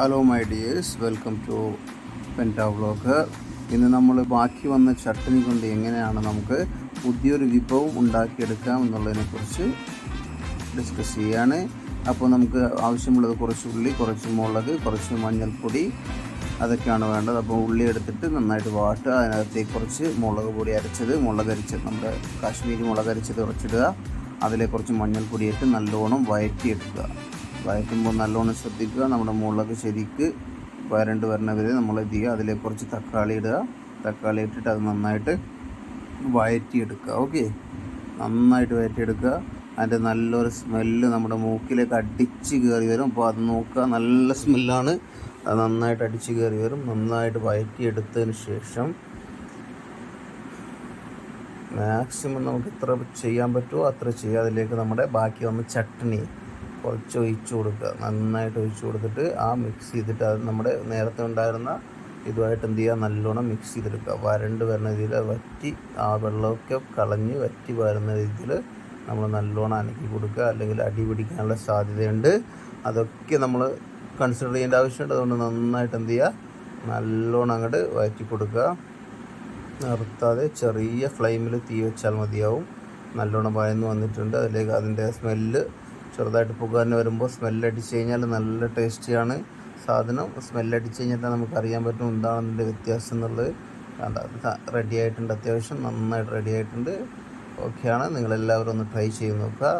Hello my dears welcome to penta vlog ഇന്ന് നമ്മൾ ബാക്കി വന്ന ചട്ടണി കൊണ്ട് എങ്ങനെയാണ് നമുക്ക് പുതിയൊരു വിഭവം ഉണ്ടാക്കിയെടുക്കാം എന്നുള്ളതിനെക്കുറിച്ച് ഡിസ്കസ് ചെയ്യാണ്. അപ്പോൾ നമുക്ക് ആവശ്യമുള്ളത് കുറച്ച് ഉള്ളി കുറച്ച് മുളക് കുറച്ച് മഞ്ഞൾപ്പൊടി അതൊക്കെയാണ് വേണ്ടത്. അപ്പോൾ ഉള്ളി എടുത്തിട്ട് നന്നായിട്ട് വാട്ടുക. അതിനകത്തേക്ക് കുറച്ച് മുളക് പൊടി അരച്ചത് മുളക് അരച്ചത് നമ്മുടെ കാശ്മീരി മുളക് അരച്ചത് കുറച്ചിടുക അതിലെ കുറച്ച് മഞ്ഞൾപ്പൊടി ഇട്ട് നല്ലോണം വഴറ്റിയെടുക്കുക വഴറ്റുമ്പോൾ നല്ലോണം ശ്രദ്ധിക്കുക. നമ്മുടെ മുളക് ശരിക്ക് വരണ്ട് വരണ വരെ നമ്മൾ എന്ത് ചെയ്യുക കുറച്ച് തക്കാളി ഇടുക. തക്കാളി ഇട്ടിട്ട് അത് നന്നായിട്ട് വഴറ്റിയെടുക്കുക. ഓക്കെ? നന്നായിട്ട് വഴറ്റിയെടുക്കുക. അതിന്റെ നല്ലൊരു സ്മെല്ല് നമ്മുടെ മൂക്കിലേക്ക് അടിച്ച് കയറി വരും. അപ്പോൾ അത് നോക്കുക. നല്ല സ്മെല്ലാണ്. അത് നന്നായിട്ട് അടിച്ച് കയറി വരും. നന്നായിട്ട് വഴറ്റിയെടുത്തതിന് ശേഷം മാക്സിമം നമുക്ക് എത്ര ചെയ്യാൻ പറ്റുമോ? അത്ര ചെയ്യുക അതിലേക്ക് നമ്മുടെ ബാക്കി വന്ന ചട്നി. കുറച്ച് ഒഴിച്ചു കൊടുക്കുക. നന്നായിട്ട് ഒഴിച്ചു കൊടുത്തിട്ട് ആ മിക്സ് ചെയ്തിട്ട് അത് നമ്മുടെ നേരത്തെ ഉണ്ടായിരുന്ന ഇതുമായിട്ട് എന്ത് ചെയ്യുക? നല്ലോണം മിക്സ് ചെയ്തെടുക്കുക. വരണ്ട് വരുന്ന രീതിയിൽ വറ്റി ആ വെള്ളമൊക്കെ കളഞ്ഞ് വറ്റി വരുന്ന രീതിയിൽ നമ്മൾ നല്ലോണം അനക്കി കൊടുക്കുക. അല്ലെങ്കിൽ അടി പിടിക്കാനുള്ള സാധ്യതയുണ്ട്. അതൊക്കെ നമ്മൾ കൺസിഡർ ചെയ്യേണ്ട ആവശ്യമുണ്ട്. അതുകൊണ്ട് നന്നായിട്ട് എന്ത് ചെയ്യുക? നല്ലോണം അങ്ങോട്ട് വയറ്റി കൊടുക്കുക. നിർത്താതെ ചെറിയ ഫ്ലെയിമിൽ തീ വെച്ചാൽ മതിയാവും. നല്ലോണം വയന്ന് വന്നിട്ടുണ്ട്. അതിലേക്ക് അതിന്റെ സ്മെല്ല് ചെറുതായിട്ട് പുകാന്ന് വരുമ്പോൾ സ്മെല്ലടിച്ച് കഴിഞ്ഞാൽ നല്ല ടേസ്റ്റിയാണ് സാധനം സ്മെല്ലടിച്ച് കഴിഞ്ഞാൽ നമുക്ക് അറിയാൻ പറ്റും എന്താണ് ഇതിന്റെ വ്യത്യാസം എന്നുള്ളത്. റെഡി ആയിട്ടുണ്ട് അത്യാവശ്യം നന്നായിട്ട് റെഡി ആയിട്ടുണ്ട്. ഓക്കെയാണ് നിങ്ങളെല്ലാവരും ഒന്ന് ട്രൈ ചെയ്ത് നോക്കുക.